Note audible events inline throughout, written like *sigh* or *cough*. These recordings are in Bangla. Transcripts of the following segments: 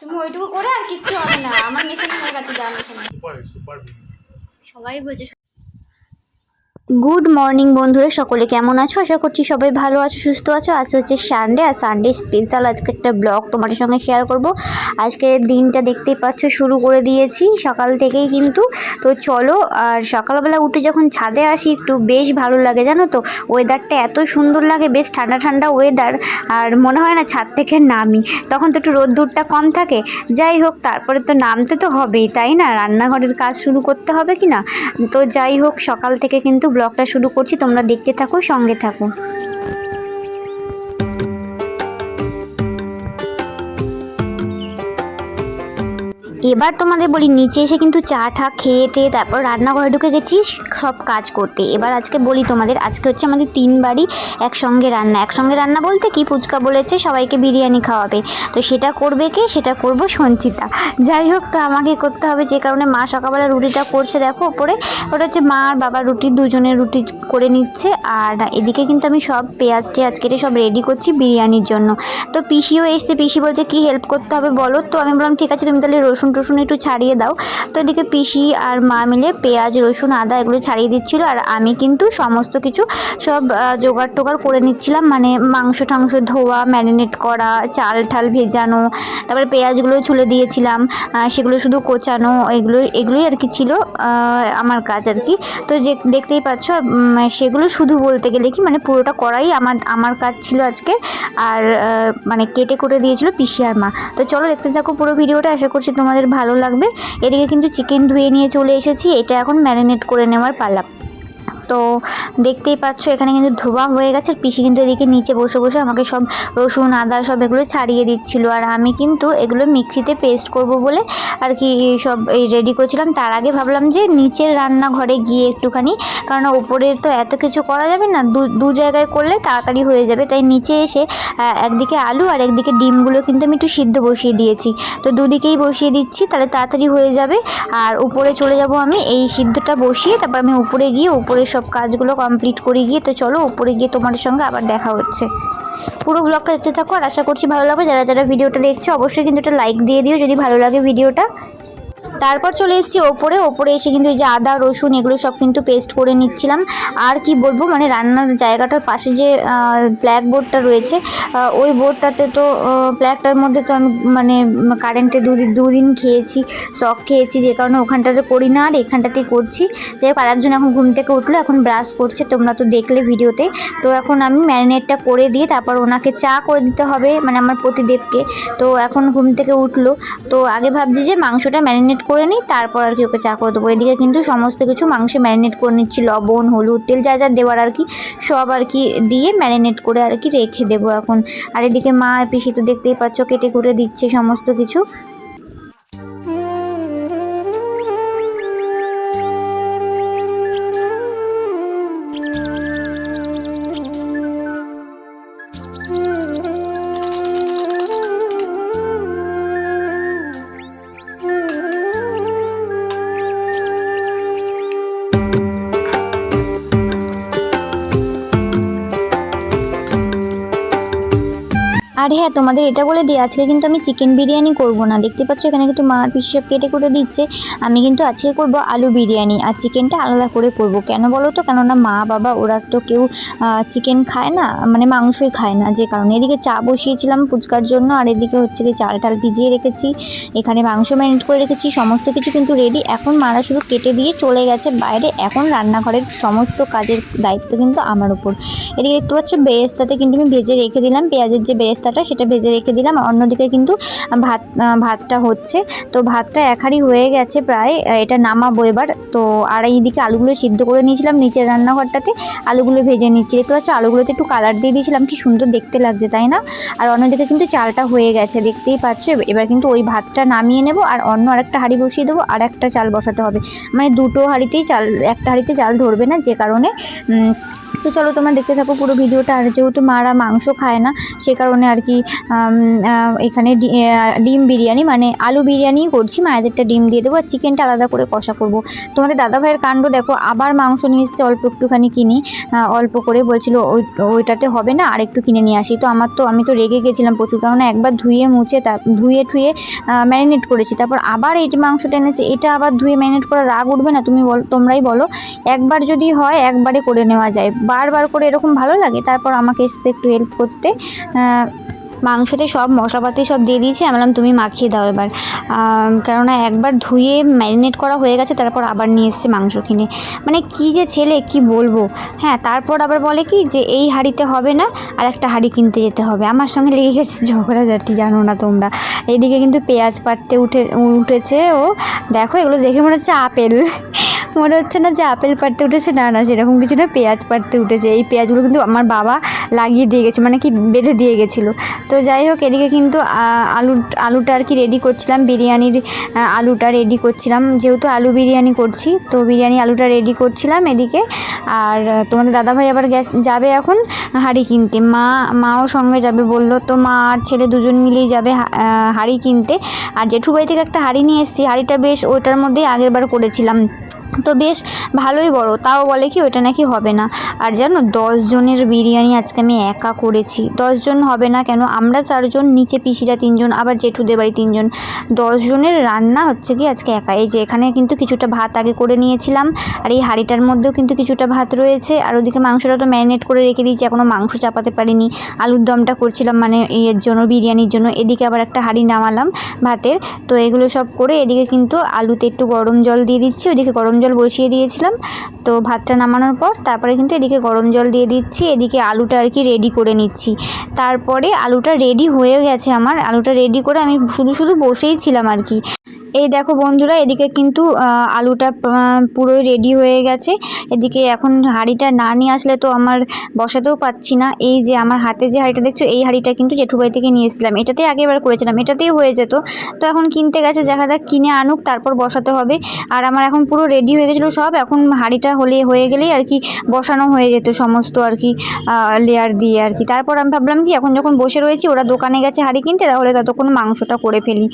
তুমি ওইটুকু করে আর কিচ্ছু হবে না। আমার মেশিন হয়ে গেছে যা মেশিনে। সুপার সুপার সবাই বলছে গুড মর্নিং বন্ধুরা, সকলে কেমন আছো? আশা করছি সবাই ভালো আছো, সুস্থ আছো। আজ হচ্ছে সানডে আর সানডে স্পেশাল আজকে একটা ব্লগ তোমাদের সঙ্গে শেয়ার করব। আজকে দিনটা দেখতেই পাচ্ছ, শুরু করে দিয়েছি সকাল থেকেই কিন্তু। তো চলো, আর সকালবেলা উঠে যখন ছাদে আসি, একটু বেশ ভালো লাগে, জানো তো? ওয়েদারটা এত সুন্দর লাগে, বেশ ঠান্ডা ঠান্ডা ওয়েদার আর মনে হয় না ছাদ থেকে নামি। তখন তো একটু রোদ্দুরটা কম থাকে। যাই হোক, তারপরে তো নামতে তো হবেই, তাই না? রান্নাঘরের কাজ শুরু করতে হবে কি না? তো যাই হোক, সকাল থেকে কিন্তু ব্লগটা শুরু করছি তোমরা দেখতে থাকো সঙ্গে থাকো। এবার তোমাদের বলি, নিচে এসে কিন্তু চা ঠা খেয়ে টেয়ে তারপর রান্নাঘরে ঢুকে গেছি সব কাজ করতে। এবার আজকে বলি তোমাদের, আজকে হচ্ছে আমাদের তিনবারই একসঙ্গে রান্না। একসঙ্গে রান্না বলতে কি, ফুচকা বলেছে, সবাইকে বিরিয়ানি খাওয়াবে। তো সেটা করবে কে? সেটা করব সঞ্চিতা। যাই হোক, তো আমাকে করতে হবে, যে কারণে মা সকালবেলা রুটিটা করছে, দেখো ওপরে। ওটা হচ্ছে মা আর বাবার রুটি দুজনের রুটি করে নিচ্ছে। আর এদিকে কিন্তু আমি সব পেঁয়াজ টেয়াজ কেটে সব রেডি করছি বিরিয়ানির জন্য। তো পিসিও এসছে, পিসি বলছে, কি হেল্প করতে হবে বলো? তো আমি বললাম, ঠিক আছে, তুমি তাহলে রসুন টসুন একটু ছাড়িয়ে দাও। তো এদিকে পিসি আর মা মিলে পেঁয়াজ, রসুন, আদা এগুলো ছাড়িয়ে দিচ্ছিল। আর আমি কিন্তু সমস্ত কিছু সব জোগাড় টোগাড় করে নিচ্ছিলাম। মানে মাংস টাংস ধোয়া, ম্যারিনেট করা, চাল ঠাল ভেজানো, তারপরে পেঁয়াজগুলো ছুলে দিয়েছিলাম। সেগুলো শুধু কোচানো, এগুলো, এগুলোই আর কি ছিল আমার কাজ আর কি। তো যে দেখতেই পাচ্ছ সেগুলো শুধু বলতে গেলে কি মানে পুরোটা করাই আমার আমার কাজ ছিল আজকে। আর মানে কেটে করে দিয়েছিল পিসি আর মা। তো চলো দেখতে থাকো পুরো ভিডিওটা। আশা করছি তোমাদের ভালো লাগবে। এদিকে কিন্তু চিকেন ধুয়ে নিয়ে চলে এসেছি। এটা এখন ম্যারিনেট করে নেওয়ার পালা। তো দেখতেই পাচ্ছ, এখানে কিন্তু ধোয়া হয়ে গেছে। পিসি কিন্তু এদিকে নিচে বসে বসে আমাকে সব রসুন, আদা সব এগুলো ছাড়িয়ে দিচ্ছিল। আর আমি কিন্তু এগুলো মিক্সিতে পেস্ট করব বলে আর কি সব এই রেডি করছিলাম। তার আগে ভাবলাম যে নিচের রান্নাঘরে গিয়ে একটুখানি, কারণ উপরের তো এত কিছু করা যাবে না। দু জায়গায় করলে তাড়াতাড়ি হয়ে যাবে। তাই নিচে এসে একদিকে আলু আর একদিকে ডিমগুলো কিন্তু আমি একটু সিদ্ধ বসিয়ে দিয়েছি। তো দুদিকেই বসিয়ে দিচ্ছি, তাহলে তাড়াতাড়ি হয়ে যাবে। আর উপরে চলে যাব আমি, এই সিদ্ধটা বসিয়ে তারপর আমি উপরে গিয়ে উপরে সব কাজগুলো কমপ্লিট করে গিয়ে তো চলো উপরে গিয়ে তোমার সঙ্গে আবার দেখা হচ্ছে। পুরো ব্লগটা দেখতে থাকো আর আশা করছি ভালো লাগবে। যারা যারা ভিডিওটা দেখছ, অবশ্যই কিন্তু একটা লাইক দিয়ে দিও। যদি ভালো লাগে ভিডিওটা তারপর চলে এসেছি ওপরে। ওপরে এসে কিন্তু এই যে আদা, রসুন এগুলো সব কিন্তু পেস্ট করে নিচ্ছিলাম। আর কি বলব মানে রান্নার জায়গাটার পাশে যে ব্ল্যাক বোর্ডটা রয়েছে ওই বোর্ডটাতে তো ব্ল্যাকটার মধ্যে তো আমি মানে কারেন্টে দুদিন দুদিন খেয়েছি শখ খেয়েছি, যে কারণে ওখানটাতে করি না, আর এখানটাতেই করছি। যাই হোক, আরেকজন এখন ঘুম থেকে উঠল, এখন ব্রাশ করছে, তোমরা তো দেখলে ভিডিওতে। তো এখন আমি ম্যারিনেটটা করে দিয়ে তারপর ওনাকে চা করে দিতে হবে মানে আমার প্রতিদেবকে। তো এখন ঘুম থেকে উঠল। তো আগে ভাবছি যে মাংসটা ম্যারিনেট করে নিই, তারপর আর কি ওকে চা করে দেবো। এদিকে কিন্তু সমস্ত কিছু মাংসে ম্যারিনেট করে নিচ্ছি, লবণ, হলুদ, তেল যা যা দেওয়ার আর কি, সব আর কি দিয়ে ম্যারিনেট করে আর কি রেখে দেবো এখন। আর এদিকে মা পিসি তো দেখতেই পাচ্ছ, কেটে কুটে দিচ্ছে সমস্ত কিছু। আর হ্যাঁ তোমাদের এটা বলে দিই আজকে কিন্তু আমি চিকেন বিরিয়ানি করব না। দেখতে পাচ্ছ এখানে কিন্তু মার পিসি সব কেটে করে দিচ্ছে। আমি কিন্তু আজকে করব আলু বিরিয়ানি আর চিকেনটা আলাদা করে করব। কেন বলো তো? কেননা মা, বাবা, ওরা তো কেউ চিকেন খায় না মানে মাংসই খায় না। যে কারণে এদিকে চা বসিয়েছিলাম ফুচকার জন্য, আর এদিকে হচ্ছে কি চাল টাল ভিজিয়ে রেখেছি। এখানে মাংস ম্যারিনেট করে রেখেছি, সমস্ত কিছু কিন্তু রেডি এখন মারা শুধু কেটে দিয়ে চলে গেছে বাইরে। এখন রান্নাঘরের সমস্ত কাজের দায়িত্ব কিন্তু আমার উপর। এদিকে দেখতে পাচ্ছ, বেরেস্তাতে কিন্তু আমি ভেজে রেখে দিলাম। পেঁয়াজের যে বেরেস্তাটা সেটা ভেজে রেখে দিলাম। আর অন্যদিকে কিন্তু ভাত ভাতটা হচ্ছে। তো ভাতটা এক হাঁড়ি হয়ে গেছে প্রায় এটা নামাবো এবার। তো আর এইদিকে আলুগুলো সিদ্ধ করে নিয়েছিলাম নিচের রান্নাঘরটাতে। আলুগুলো ভেজে নিচ্ছি দেখতে পাচ্ছ আলুগুলোতে একটু কালার দিয়ে দিয়েছিলাম। কি সুন্দর দেখতে লাগছে, তাই না? আর অন্যদিকে কিন্তু চালটা হয়ে গেছে, দেখতেই পাচ্ছ। এব- এবার কিন্তু ওই ভাতটা নামিয়ে নেব। আর অন্য আরেকটা হাঁড়ি বসিয়ে দেবো। আর একটা চাল বসাতে হবে। মানে দুটো হাঁড়িতেই চাল, একটা হাঁড়িতে চাল ধরবে না, যে কারণে তো চলো তোমরা দেখতে থাকো পুরো ভিডিওটা। আর যেহেতু মারা মাংস খায় না, সে কারণে আর কি এখানে ডিম বিরিয়ানি মানে আলু বিরিয়ানি করছি। মায়েদেরটা ডিম দিয়ে দেবো আর চিকেনটা আলাদা করে কষা করব। তোমাদের দাদা ভাইয়ের কাণ্ড দেখো, আবার মাংস নিয়ে এসেছে, অল্প একটুখানি কিনি অল্প করে বলছিল ওই, ওইটাতে হবে না, আর একটু কিনে নিয়ে আসি। তো আমার তো, আমি তো রেগে গেছিলাম প্রচুর কারণ একবার ধুয়ে মুছে তা, ধুয়ে ঠুয়ে ম্যারিনেট করেছি। তারপর আবার এই যে মাংসটা এনেছে, এটা আবার ধুয়ে ম্যারিনেট করা রাগ উঠবে না, তুমি বল, তোমরাই বলো। একবার যদি হয়, একবারে করে নেওয়া যায়। বারবার করে এরকম ভালো লাগে, তারপর আমাকে এসছে একটু হেল্প করতে। মাংসতে সব মশলাপাতি সব দিয়ে দিয়েছি, আমি বললাম, তুমি মাখিয়ে দাও এবার। কেননা একবার ধুয়ে ম্যারিনেট করা হয়ে গেছে, তারপর আবার নিয়ে এসছে মাংস কিনে। মানে কি যে ছেলে, কি বলব? হ্যাঁ তারপর আবার বলে কি যে, এই হাঁড়িতে হবে না, আর একটা হাঁড়ি কিনতে যেতে হবে। আমার সঙ্গে লেগে গেছে *laughs* ঝগড়াঝাটি, জানো না তোমরা। এদিকে কিন্তু পেঁয়াজ পাড়তে উঠে, উঠেছে ও। দেখো, এগুলো দেখে মনে হচ্ছে আপেল। মনে হচ্ছে না যে আপেল পাড়তে উঠেছে। না না, সেরকম কিছু না, পেঁয়াজ পাড়তে উঠেছে। এই পেঁয়াজগুলো কিন্তু আমার বাবা লাগিয়ে দিয়ে গেছে মানে কি বেঁধে দিয়ে গেছিল। তো যাই হোক, এদিকে কিন্তু আলু, আলুটা আর কি রেডি করছিলাম, বিরিয়ানির আলুটা রেডি করছিলাম। যেহেতু আলু বিরিয়ানি করছি, তো বিরিয়ানি আলুটা রেডি করছিলাম এদিকে। আর তোমাদের দাদাভাই আবার গ্যাস, যাবে এখন হাঁড়ি কিনতে। মা, মাও সঙ্গে যাবে বলল, তো মা আর ছেলে দুজন মিলেই যাবে হাঁড়ি কিনতে। আর জেঠুবাই থেকে একটা হাঁড়ি নিয়ে এসেছি। হাঁড়িটা বেশ ওইটার মধ্যেই আগের বার করেছিলাম। তো বেশ ভালোই বড়। তাও বলে কি ওটা নাকি হবে না। আর জানো জনের বিরিয়ানি আজকে আমি একা করেছি। জন হবে না কেন? আমরা চারজন, নিচে পিসিরা তিনজন, আবার জেঠুদের বাড়ি তিনজন। জনের রান্না হচ্ছে কি আজকে একা। এই যে এখানে কিন্তু কিছুটা ভাত আগে করে নিয়েছিলাম, আর এই হাঁড়িটার মধ্যেও কিন্তু কিছুটা ভাত রয়েছে। আর ওদিকে মাংসটা তো ম্যারিনেট করে রেখে দিয়েছি এখনও মাংস চাপাতে পারিনি। আলুর দমটা করছিলাম মানে ইয়ের জন্য, বিরিয়ানির জন্য। এদিকে আবার একটা হাঁড়ি নামালাম ভাতের। তো এগুলো সব করে এদিকে কিন্তু আলুতে একটু গরম জল দিয়ে দিচ্ছি, ওদিকে গরম জল বসিয়ে দিয়েছিলাম। তো ভাতটা নামানোর পর তারপরে কিন্তু এদিকে গরম জল দিয়ে দিচ্ছি, এদিকে আলুটা আর কি রেডি করে নিচ্ছি। তারপরে আলুটা রেডি হয়ে গেছে আমার। আলুটা রেডি করে আমি শুধু শুধু বসেই ছিলাম আর কি। এই দেখো বন্ধুরা, এদিকে কিন্তু আলুটা পুরোই রেডি হয়ে গেছে। এদিকে এখন হাঁড়িটা না নিয়ে আসলে তো আমার বসাতেও পাচ্ছি না। এই যে আমার হাতে যে হাঁড়িটা দেখছ, এই হাঁড়িটা কিন্তু জেঠুবাই থেকে নিয়ে এসেছিলাম। এটাতেই আগেবার করেছিলাম, এটাতেই হয়ে যেত। তো এখন কিনতে গেছে, দেখা যাক কিনে আনুক, তারপর বসাতে হবে। আর আমার এখন পুরো রেডি হয়ে গেছিল সব? এখন হাঁড়িটা হলে হয়ে গেলেই আর কি বসানো হয়ে যেত সমস্ত আর কি লেয়ার দিয়ে আর কি। তারপর আমি ভাবলাম কি, এখন যখন বসে রয়েছি, ওরা দোকানে গেছে হাঁড়ি কিনতে, তাহলে ততক্ষণ মাংসটা করে ফেলি।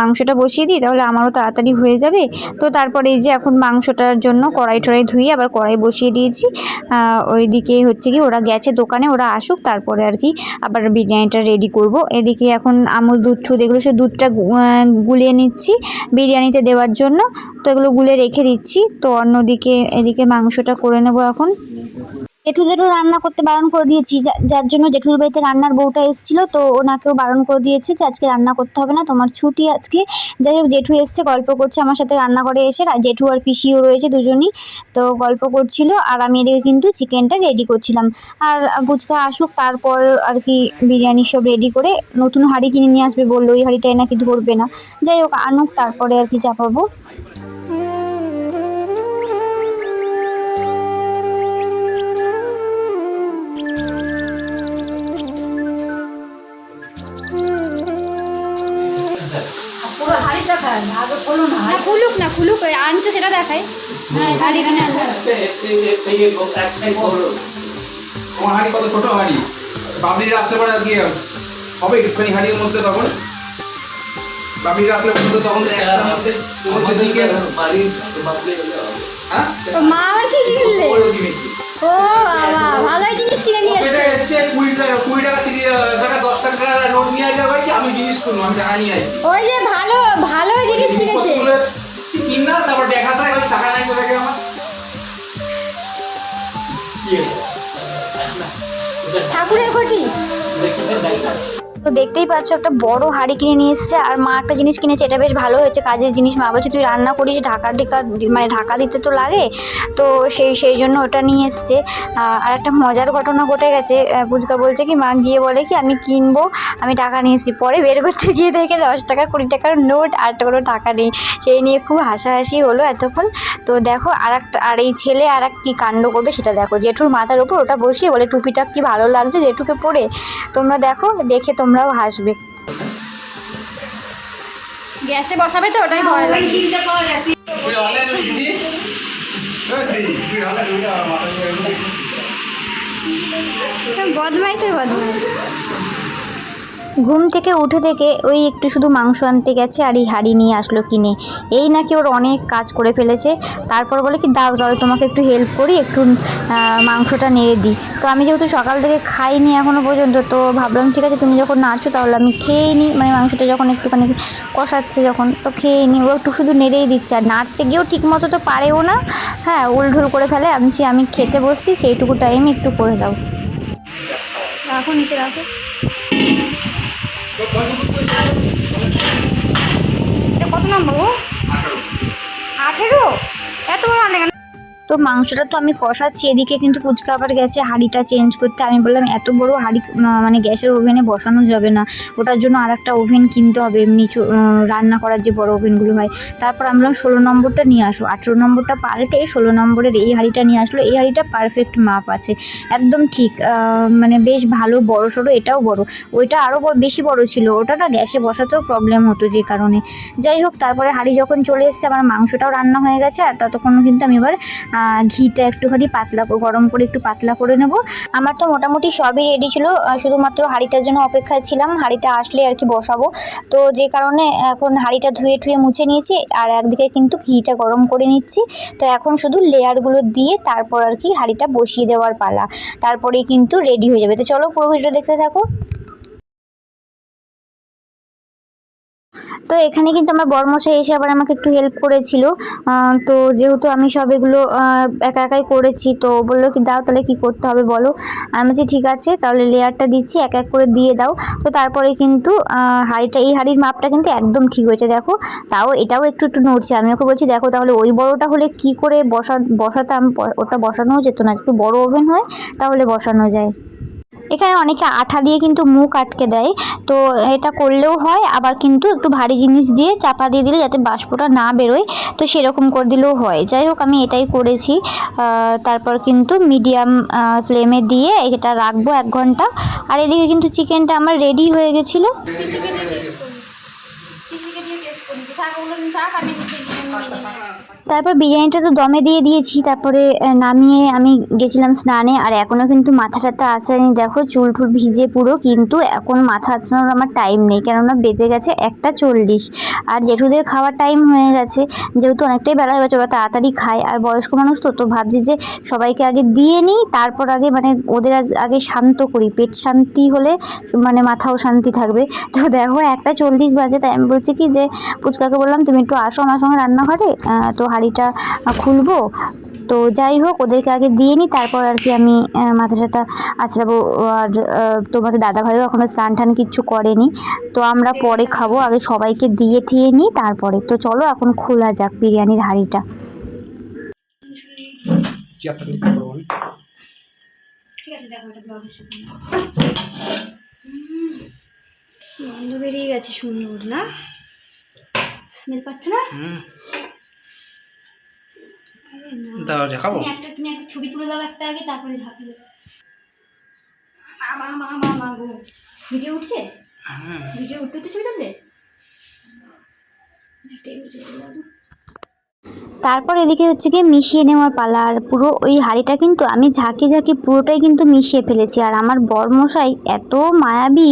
মাংসটা বসিয়ে দিই, তাহলে আমারও তাড়াতাড়ি হয়ে যাবে। তো তারপরে এই যে এখন মাংসটার জন্য কড়াই টড়াই ধুয়ে আবার কড়াই বসিয়ে দিয়েছি। ওইদিকে হচ্ছে কি, ওরা গেছে দোকানে, ওরা আসুক, তারপরে আর কি আবার বিরিয়ানিটা রেডি করব। এদিকে এখন আমুল দুধ টুধ এগুলো সে দুধটা গুলিয়ে নিচ্ছি বিরিয়ানিতে দেওয়ার জন্য। তো এগুলো গুলে রেখে দিচ্ছি। তো অন্যদিকে এদিকে মাংসটা করে নেব এখন। জেঠুদেরও রান্না করতে বারণ করে দিয়েছি। যার জন্য জেঠুর বাড়িতে রান্নার বউটা এসেছিল, তো ওনাকেও বারণ করে দিয়েছি যে আজকে রান্না করতে হবে না, তোমার ছুটি আজকে। যাই হোক, জেঠু এসছে, গল্প করছে আমার সাথে রান্নাঘরে এসে জেঠু আর পিসিও রয়েছে দুজনই। তো গল্প করছিল, আর আমি এদিকে কিন্তু চিকেনটা রেডি করছিলাম। আর ফুচকা আসুক, তারপর আর কি বিরিয়ানি সব রেডি করে নতুন হাঁড়ি কিনে নিয়ে আসবে বলল, ওই হাঁড়িটাই নাকি ধরবে না। যাই হোক, আনুক, তারপরে আর কি চাপাবো। খোলো না। না খুলুক না খুলুক আনছে সেটা দেখাই। আর এখানে তোমার হাঁড়ি কত ছোট হাঁড়ি? বাবলিরা আসলে পরে আর কি হবে একটুখানি হাঁড়ির মধ্যে তখন? বাবলিরা আসলে পরে তো তখন একটার মধ্যে মধ্যে চিকেন হ্যাঁ? তো মা আবার কি কিনলে ও বাবা ভালোই জিনিস কিনে নিয়ে এসেছে। এটা হচ্ছে কুড়ি টাকা কুড়ি টাকা তিরিশ টাকা দশ টাকা নোট নিয়ে আসবে ভাই আমি জিনিস কিনবো আমি টাকা নিয়ে আসি ওই যে ভালো ভালো জিনিস কিনেছে। কিন না তারপর দেখা থাকে টাকা নাই কোথায় আমার। ঠাকুরের ঘটি তো দেখতেই পাচ্ছ, একটা বড় হাঁড়ি কিনে নিয়ে এসেছে। আর মা একটা জিনিস কিনেছে, এটা বেশ ভালো হয়েছে, কাজের জিনিস। মা বলছে, তুই রান্না করিস, ঢাকা ঢেকা মানে ঢাকা দিতে তো লাগে। তো সেই সেই জন্য ওটা নিয়ে এসছে। আর একটা মজার ঘটনা ঘটে গেছে। পুচকা বলছে কি, মা গিয়ে বলে কি, আমি কিনবো, আমি টাকা নিয়ে এসেছি। পরে বের করতে গিয়ে দেখে দশ টাকা, কুড়ি টাকার নোট আর কোনো টাকা নেই। সেই নিয়ে খুব হাসাহাসি হলো এতক্ষণ। তো দেখো, আর একটা, আর এই ছেলে আর এক কী কাণ্ড করবে সেটা দেখো। জেঠুর মাথার উপর ওটা বসিয়ে বলে, টুপিটা কি ভালো লাগছে জেঠুকে পরে? তোমরা দেখো, দেখে তোমরাও হাসবে। গ্যাসে বসাবে তো ওটাই ভয় লাগে। বদমাইছে পাওয়া ঘুম থেকে উঠে থেকে ওই একটু শুধু মাংস আনতে গেছে আর এই হাঁড়ি নিয়ে আসলো কিনে। এই নাকি ওর অনেক কাজ করে ফেলেছে। তারপর বলে কি, দাও তাহলে তোমাকে একটু হেল্প করি, একটু মাংসটা নেড়ে দিই। তো আমি যেহেতু সকাল থেকে খাইনি এখনও পর্যন্ত, তো ভাবলাম, ঠিক আছে, তুমি যখন নাচো তাহলে আমি খেয়ে নিই। মানে মাংসটা যখন একটুখানি কষাচ্ছে যখন, তো খেয়ে নিই। ও একটু শুধু নেড়েই দিচ্ছে আর নাড়তে গিয়েও ঠিক মতো তো পারেও না। হ্যাঁ উলঢুল করে ফেলে, আমি আমি খেতে বসছি, সেইটুকু টাইম একটু করে দাও। রাখো, নিচে রাখো। এটা কত নম্বর আঠেরো। এত বড় আনলে কেন তো মাংসটা তো আমি কষাচ্ছি, এদিকে কিন্তু পুচকা আবার গেছে, হাঁড়িটা চেঞ্জ করতে। আমি বললাম, এত বড় হাঁড়ি মানে গ্যাসের ওভেনে বসানো যাবে না। ওটার জন্য আর একটা ওভেন কিনতে হবে, এমনি রান্না করার যে বড় ওভেনগুলো হয়। তারপর আমি বললাম ষোলো নম্বরটা নিয়ে আসো। আঠেরো নম্বরটা পাল্টে ষোলো নম্বরের এই হাঁড়িটা নিয়ে আসলো। এই হাঁড়িটা পারফেক্ট মাপ আছে। একদম ঠিক মানে বেশ ভালো, বড় সড়ো, এটাও বড়। ওইটা আরও বেশি বড় ছিল। ওটা না গ্যাসে বসাতেও প্রবলেম হতো যে কারণে। যাই হোক, তারপরে হাঁড়ি যখন চলে এসেছে, আমার মাংসটাও রান্না হয়ে গেছে, আর ততক্ষণ কিন্তু আমি এবার ঘিটা একটুখানি পাতলা গরম করে একটু পাতলা করে নেব। আমার তো মোটামুটি সবই রেডি ছিল শুধুমাত্র হাঁড়িটার জন্য অপেক্ষায় ছিলাম। হাঁড়িটা আসলে আর কি বসাবো। তো যে কারণে এখন হাঁড়িটা ধুয়ে ঠুয়ে মুছে নিয়েছি, আর একদিকে কিন্তু ঘিটা গরম করে নিচ্ছি। তো এখন শুধু লেয়ারগুলো দিয়ে তারপর আর কি হাঁড়িটা বসিয়ে দেওয়ার পালা। তারপরেই কিন্তু রেডি হয়ে যাবে। তো চলো পুরো ভিডিও দেখতে থাকো। তো এখানে কিন্তু আমার বর্মশাই এসে আবার আমাকে একটু হেল্প করেছিল। তো যেহেতু আমি সব এগুলো একা একাই করেছি, তো বলল কি, দাও তাহলে কি করতে হবে বলো? আমি বলছি, ঠিক আছে, তাহলে লেয়ারটা দিচ্ছি, এক এক করে দিয়ে দাও। তো তারপরে কিন্তু হাঁড়িটা, এই হাঁড়ির মাপটা কিন্তু একদম ঠিক হয়েছে, দেখো। তাও এটাও একটু একটু নড়ছে। আমি ওকে বলছি, দেখো, তাহলে ওই বড়টা হলে কি করে বসা বসাতাম ওটা বসানোও যেত না, একটু বড় ওভেন হয়, তাহলে বসানো যায়। এখানে অনেকে আঠা দিয়ে কিন্তু মুখ আটকে দেয়। তো এটা করলেও হয়, আবার কিন্তু একটু ভারী জিনিস দিয়ে চাপা দিয়ে দিলে যাতে বাষ্পটা না বেরোয়, তো সেরকম করে দিলেও হয়। যাই হোক, আমি এটাই করেছি। তারপর কিন্তু মিডিয়াম ফ্লেমে দিয়ে এটা রাখব এক ঘণ্টা। আর এদিকে কিন্তু চিকেনটা আমার রেডি হয়ে গেছিল। থাক। তারপর বিরিয়ানিটা তো দমে দিয়ে দিয়েছি, তারপরে নামিয়ে আমি গেছিলাম স্নানে, আর এখনও কিন্তু মাথা টাথা আঁচড়ানি দেখো, চুল টুল ভিজে পুরো, কিন্তু এখন মাথা আঁচড়ানোর আমার টাইম নেই, কেননা বেঁধে গেছে একটা চল্লিশ। আর জেঠুদের খাওয়ার টাইম হয়ে গেছে, যেহেতু অনেকটাই বেলা হয়ে গেছে, ওরা তাড়াতাড়ি খায়। আর বয়স্ক মানুষ তো তো ভাবছি যে সবাইকে আগে দিয়ে নিই, তারপর আগে মানে ওদের আগে শান্ত করি। পেট শান্তি হলে মানে মাথাও শান্তি থাকবে। তো দেখো, একটা চল্লিশ বাজে, তাই আমি বলছি কি যে ফুচকাকে বললাম, তুমি একটু আসো আমার সঙ্গে রান্নাঘরে। তো হাঁড়িটা খুলবো। তো যাই হোক ওদেরকে আগে দিয়ে নিই তারপর আর কি আমি মাথা টাথা আঁচড়াবো আর তোমাদের দাদাভাইও এখনও স্নান টান কিচ্ছু করেনি। তো আমরা পরে খাব আগে সবাইকে দিয়ে ঠিয়ে নিই তারপরে। তো চলো এখন খোলা যাক বিরিয়ানির হাঁড়িটা। গন্ধ বেরিয়ে গেছে সুন্দর না? স্মেল পাচ্ছে না। দাও দেখাবো। তুমি একটা তুমি একটা ছবি তুলে দাও একটা আগে তারপরে ঝাঁপিয়ে মা মা মা মা গো। ভিডিও উঠছে? ভিডিও উঠতে তো ছবি তুলবে একটাই ছবি তুলে দাও তো। তারপর এদিকে হচ্ছে গিয়ে মিশিয়ে নেওয়ার পালা, আর পুরো ওই হাঁড়িটা কিন্তু আমি ঝাঁকে ঝাঁকে পুরোটাই কিন্তু মিশিয়ে ফেলেছি। আর আমার বরমশাই এত মায়াবী,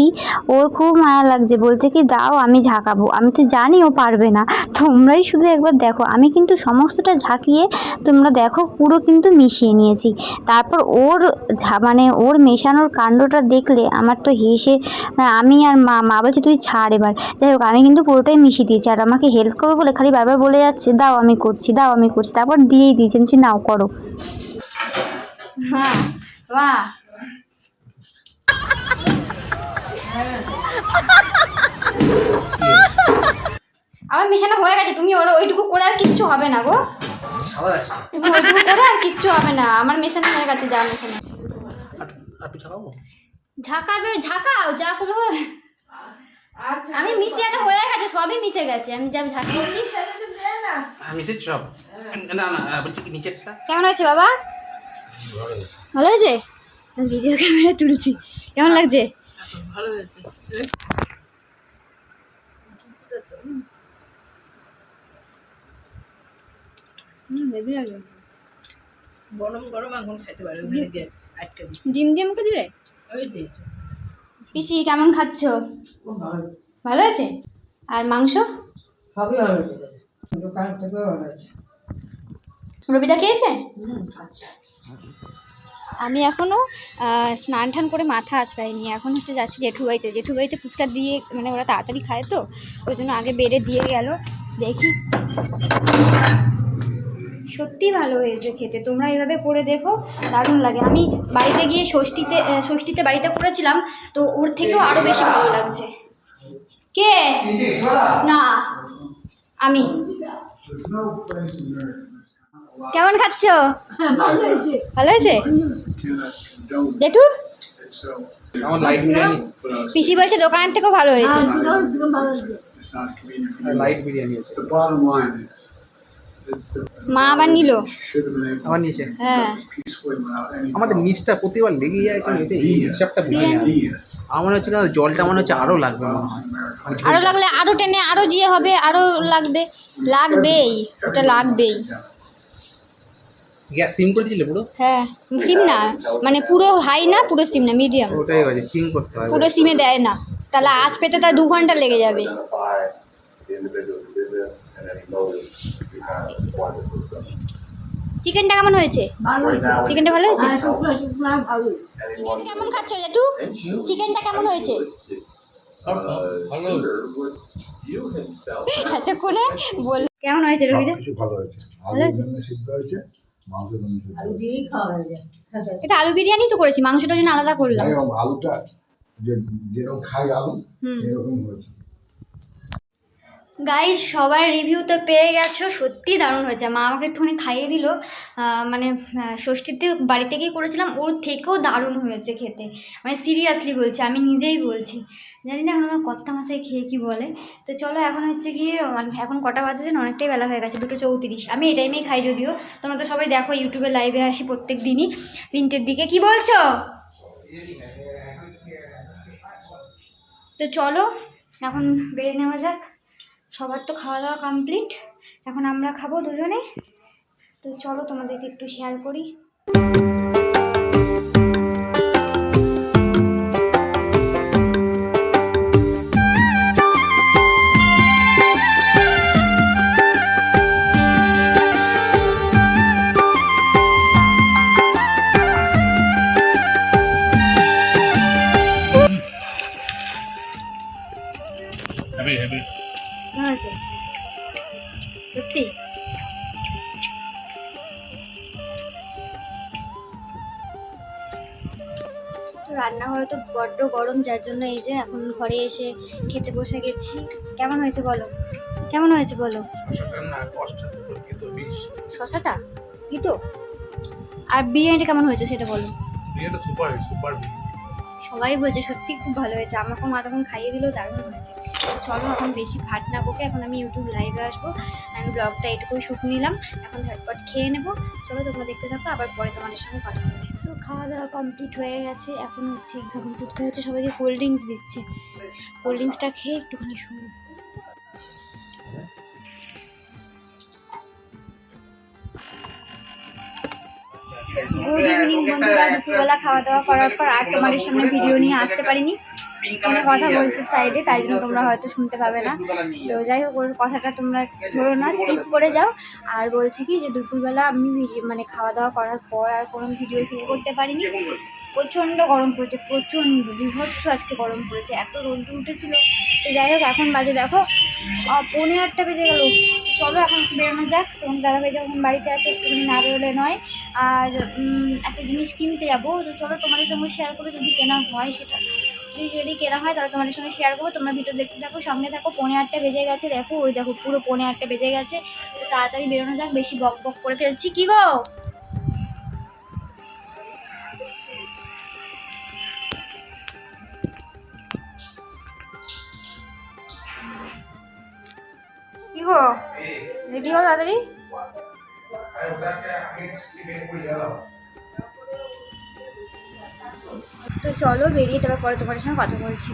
ওর খুব মায়া লাগছে। বলছে কি, দাও, আমি ঝাঁকাবো। আমি তো জানি ও পারবে না। তোমরাই শুধু একবার দেখো। আমি কিন্তু সমস্তটা ঝাঁকিয়ে তোমরা দেখো, পুরো কিন্তু মিশিয়ে নিয়েছি। তারপর ওর ঝা মানে ওর মেশানোর কাণ্ডটা দেখলে আমার তো হেসে মানে আমি আর মা মা বলছে, তুই ছাড় এবার। যাই হোক, আমি কিন্তু পুরোটাই মিশিয়ে দিয়েছি। আর আমাকে হেল্প করব বলে খালি বারবার বলে যাচ্ছে, দাও, আমি করছি, দাও। আমি করছি। তারপর দিয়েই দিয়েছি। আমি নাও করো। হ্যাঁ বাহ আমার মেশানো হয়ে গেছে। তুমি ওর ওইটুকু করে আর কিচ্ছু হবে না গো। তুমি ওইটুকু করে আর কিচ্ছু হবে না। আমার মেশানো হয়ে গেছে যা মেশানো। ঝাঁকাবে ঝাঁকাও যা কোনো আমি মিশিয়াটা হয়ে গেছে সবই মিশে গেছে। আমি যা ঝাঁকিয়েছি আমি সে না না না, বলছি কি নিচেরটা? কেমন হয়েছে বাবা? ভালো হয়েছে? ভিডিও ক্যামেরা তুলছি। কেমন লাগছে? গরম গরম এখন খাইতে পারে ডিম দিলে? পিসি কেমন খাচ্ছ? ভালো। আছে আর মাংস? সবই ভালো দোকান রবিদা খেয়েছে? আমি এখনও স্নান টান করে মাথা আঁচড়াইনি এখন হচ্ছে যাচ্ছি জেঠু বাড়িতে জেঠু বাড়িতে ফুচকা দিয়ে মানে ওরা তাড়াতাড়ি খায় তো ওই জন্য আগে বেড়ে দিয়ে গেল। দেখি। সত্যি ভালো হয়েছে খেতে। তোমরা এইভাবে করে দেখো দারুণ লাগে। আমি বাড়িতে গিয়ে ষষ্ঠীতে ষষ্ঠীতে বাড়িতে করেছিলাম তো ওর থেকেও আরও বেশি ভালো লাগছে। কে? না। আমি। কেমন খাচ্ছ? ভালো হয়েছে? জেঠু? পিসি বলছে দোকান থেকেও ভালো হয়েছে। মা আবার নিল। নিচে হ্যাঁ. আমাদের নিচটা প্রতিবার লেগে যায় হিসাবটা বুঝি আমার মনে হচ্ছে কেন জলটা মনে হচ্ছে আরও লাগবে মনে হয়। মানে আরও লাগলে আরও টেনে আরও দিয়ে হবে আরও লাগবে। লাগবেই ওটা লাগবেই। গ্যাস সিম করে দিলে পুরো? হ্যাঁ সিম না মানে পুরো হাই না পুরো সিম না মিডিয়াম ওটাই আছে সিম করতে হবে পুরো সিমে দেয় না। তাহলে আজ পেতে তার দু ঘণ্টা লেগে যাবে। and. চিকেনটা কেমন হয়েছে? চিকেনটা ভালো হয়েছে? চিকেন কেমন খাচ্ছ জেঠু চিকেনটা কেমন হয়েছে? এতক্ষণে বল কেমন হয়েছে রবিদা? ভালো হয়েছে। ভালো হয়েছে? হয়ে এটা আলু বিরিয়ানি তো করেছি মাংসটার জন্য আলাদা করলাম। আলুটা যেরকম খাই আলু। এরকম হয়েছে। গাইজ সবার রিভিউ তো পেয়ে গেছো। সত্যি দারুণ হয়েছে। মা আমাকে একটুখানি খাইয়ে দিল। মানে ষষ্ঠীতে বাড়িতে গিয়ে করেছিলাম। ওর থেকেও দারুণ হয়েছে খেতে। মানে সিরিয়াসলি বলছি, আমি নিজেই বলছি। জানি না এখন আমার কত্তা মাসায় খেয়ে কি বলে। তো চলো এখন হচ্ছে গিয়ে মানে এখন কটা বাজে যেন অনেকটাই বেলা হয়ে গেছে, দুটো চৌত্রিশ। আমি এই টাইমেই খাই যদিও। তোমরা তো সবাই দেখো ইউটিউবে লাইভে আসি প্রত্যেক দিনই। তিনটের দিকে। কি বলছো? তো চলো, এখন বেড়ে নেওয়া যাক। সবার তো খাওয়া দাওয়া কমপ্লিট এখন আমরা খাব দুজনে। তো চলো তোমাদেরকে একটু শেয়ার করি। কেমন হয়েছে সত্যি? তো রান্নাঘরে তো বড্ড গরম যার জন্য এই যে এখন ঘরে এসে খেতে বসে গেছি। কেমন হয়েছে বলো? কেমন হয়েছে বলো? শশাটা? কি তো আর বিরিয়ানিটা কেমন হয়েছে সেটা বলো। সবাই বলছে সত্যি খুব ভালো হয়েছে। আমাকেও মা তখন খাইয়ে দিলেও দারুণ হয়েছে। চলো এখন বেশি ভাট না বকে, এখন আমি ইউটিউব লাইভে আসব। আমি ব্লগটা এটুকুই শুট নিলাম, এখন ঝটপট খেয়ে নেব। চলো তোমরা দেখতে থাকো, আবার পরে তোমাদের সঙ্গে কথা হবে। তো খাওয়া দাওয়া কমপ্লিট হয়ে গেছে, এখন হচ্ছে এখন ফুটকা হচ্ছে, সবাইকে কোল্ড ড্রিঙ্কস দিচ্ছে। কোল্ড ড্রিঙ্কসটা খেয়ে একটুখানি শুনুন গুড ইভিনিং বন্ধুরা, দুপুরবেলা খাওয়া দাওয়া করার পর আর তোমাদের সামনে ভিডিও নিয়ে আসতে পারিনি। ফোনে কথা বলছি সাইডে তাই জন্য তোমরা হয়তো শুনতে পাবে না। তো যাই হোক ওর কথাটা তোমরা ধরো না স্কিপ করে যাও। আর বলছি কি যে দুপুরবেলা আমি মানে খাওয়া দাওয়া করার পর আর কোনো ভিডিও শুরু করতে পারিনি। প্রচণ্ড গরম পড়েছে প্রচণ্ড বিভৎস আজকে গরম পড়েছে এত রোদ্দুর উঠেছিল। তো যাই হোক এখন বাজে দেখো পৌনে আটটা বেজে গেল। চলো এখন একটু বেরোনো যাক। তখন দাদাভাই যখন বাড়িতে আছে একটুখানি না বেরোলে নয়। আর একটা জিনিস কিনতে যাব। তো চলো তোমাদের সঙ্গে শেয়ার করব যদি কেনা হয় সেটা। যদি যদি কেনা হয়, তাহলে তোমাদের সঙ্গে শেয়ার করব। তোমরা ভিডিও দেখতে থাকো, সঙ্গে থাকো। পৌনে আটটা বেজে গেছে, দেখো, ওই দেখো, পুরো পৌনে আটটা বেজে গেছে। তো তাড়াতাড়ি বেরোনো যাক, বেশি বক বক করে ফেলছি। কি গো? কি গো? রেডি হও তাড়াতাড়ি। তো চলো বেরিয়ে তারপর পরে তোমার সঙ্গে কথা বলছি।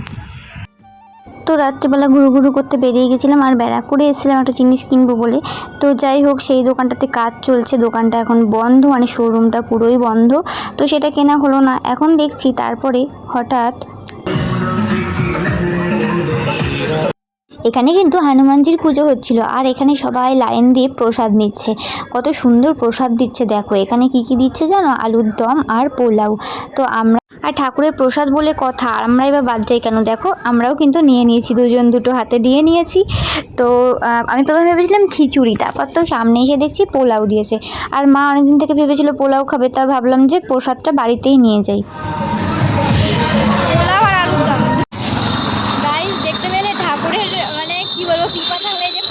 তো রাত্রিবেলা ঘুরু ঘুরু করতে বেরিয়ে গেছিলাম আর ব্যারাকপুরে এসেছিলাম একটা জিনিস কিনবো বলে। তো যাই হোক, সেই দোকানটাতে কাজ চলছে, দোকানটা এখন বন্ধ মানে শোরুমটা পুরোই বন্ধ। তো সেটা কেনা হলো না। এখন দেখছি তারপরে হঠাৎ এখানে কিন্তু হনুমানজির পুজো হচ্ছিল, আর এখানে সবাই লাইন দিয়ে প্রসাদ নিচ্ছে। কত সুন্দর প্রসাদ দিচ্ছে, দেখো। এখানে কি কি দিচ্ছে জানো? আলুর দম আর পোলাও। তো আমরা আর ঠাকুরের প্রসাদ বলে কথা আমরা এবার বাদ যাই কেন? দেখো, আমরাও কিন্তু নিয়ে নিয়েছি, দুজন দুটো হাতে দিয়ে নিয়েছি। তো আমি প্রথমে ভেবেছিলাম খিচুড়ি তারপর তো সামনে এসে দেখছি পোলাও দিয়েছে। আর মা অনেকদিন থেকে ভেবেছিল পোলাও খাবে, তা ভাবলাম যে প্রসাদটা বাড়িতেই নিয়ে যাই।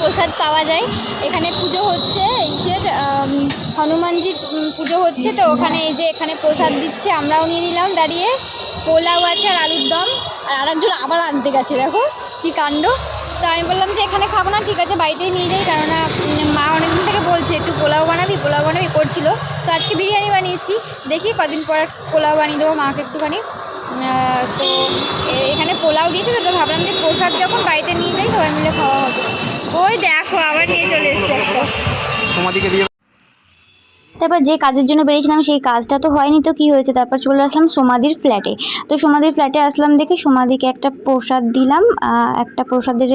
প্রসাদ পাওয়া যায়। এখানে পুজো হচ্ছে ইসের হনুমানজির পুজো হচ্ছে, তো ওখানে এই যে এখানে প্রসাদ দিচ্ছে, আমরাও নিয়ে নিলাম দাঁড়িয়ে। পোলাও আছে আর আলুর দম। আর আরেকজন আবার আনতে গেছে, দেখো কি কাণ্ড। তো আমি বললাম যে, এখানে খাব না, ঠিক আছে, বাড়িতেই নিয়ে যাই। কেননা মা অনেকদিন থেকে বলছে, একটু পোলাও বানাবি? পোলাও বানাবি করছিল। তো আজকে বিরিয়ানি বানিয়েছি। দেখি কদিন পর পোলাও বানিয়ে দেবো মাকে একটুখানি। তো এখানে পোলাও দিয়েছে, তো ভাবলাম যে প্রসাদ যখন বাড়িতে নিয়ে যাই, সবাই মিলে খাওয়া হবে। ওই দেখো আবার নিয়ে চলে এসছে তোমাদিকে দিয়ে তারপর যে কাজের জন্য বেরিয়েছিলাম, সেই কাজটা তো হয়নি, তো কি হয়েছে? তারপর চলে আসলাম সোমাদির ফ্ল্যাটে। তো সোমাদির ফ্ল্যাটে আসলাম দেখে সোমাদিকে একটা প্রসাদ দিলাম একটা প্রসাদের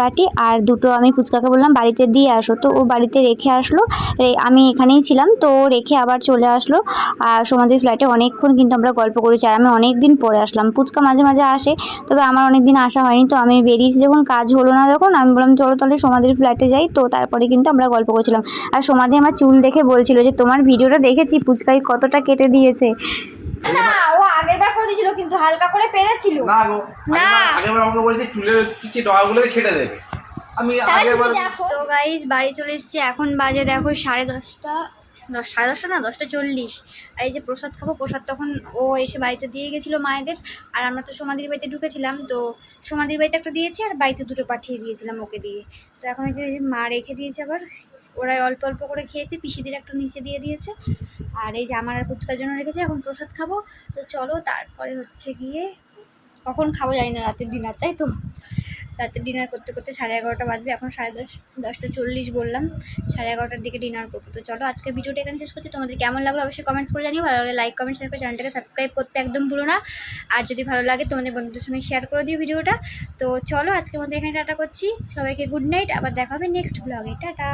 বাটি আর দুটো আমি ফুচকাকে বললাম, বাড়িতে দিয়ে আসো। তো ও বাড়িতে রেখে আসলো আমি এখানেই ছিলাম, তো রেখে আবার চলে আসলো। আর সোমাদির ফ্ল্যাটে অনেকক্ষণ কিন্তু আমরা গল্প করেছি, আর আমি অনেক দিন পরে আসলাম। ফুচকা মাঝে মাঝে আসে, তবে আমার অনেক দিন আসা হয়নি, তো আমি বেরিয়েছি যখন, কাজ হলো না যখন আমি বললাম, চলো তাহলে সোমাদির ফ্ল্যাটে যাই। তো তারপরে কিন্তু আমরা গল্প করছিলাম। আর সমাধি আমার চুল দেখে বলছিল যে তোমার ভিডিওটা দেখেছি পুচকাই কতটা কেটে দিয়েছে। না ও আগের বার করে দিয়েছিল কিন্তু হালকা করে পেরেছিল। না গো না। আগেবার আমাকে বলেছে চুলের চিঠি ডগাগুলো ছেড়ে দেবে। আমি তাহলে আগের তুমি দেখো। তো গাইস বাড়ি চলে এসেছি এখন বাজে দেখো সাড়ে দশটা। দশ, সাড়ে দশটা না, দশটা চল্লিশ। আর এই যে প্রসাদ খাব, প্রসাদ তখন ও এসে বাড়িতে দিয়ে গেছিল মায়েদের। আর আমরা তো সমাধির বাড়িতে ঢুকেছিলাম, তো সমাধির বাড়িতে একটা দিয়েছি আর বাড়িতে দুটো পাঠিয়ে দিয়েছিলাম ওকে দিয়ে। তো এখন এই যে মা রেখে দিয়েছে আবার, ওরা অল্প অল্প করে খেয়েছে, পিসিদের একটা নিচে দিয়ে দিয়েছে। আর এই যে আমার আর ফুচকার জন্য রেখেছে, এখন প্রসাদ খাব। তো চলো তারপরে হচ্ছে গিয়ে, কখন খাব জানি না, রাতের ডিনার তাই তো? রাতে ডিনার করতে করতে সাড়ে এগারোটা বাজবে, এখন সাড়ে দশ, দশটা চল্লিশ বললাম, সাড়ে এগারোটার দিকে ডিনার করব। তো চলো আজকে ভিডিওটা এখানে শেষ করছি। তোমাদের কেমন লাগল অবশ্যই কমেন্টস করে জানিও, ভালো লাগলে লাইক কমেন্ট শেয়ার করে চ্যানেলটাকে সাবস্ক্রাইব করতে একদম ভুলো না। আর যদি ভালো লাগে, তোমাদের বন্ধুদের সঙ্গে শেয়ার করে দিও ভিডিওটা তো চলো, আজকের মধ্যে এখানে টাটা করছি। সবাইকে গুড নাইট আবার দেখা হবে নেক্সট ব্লগে টাটা!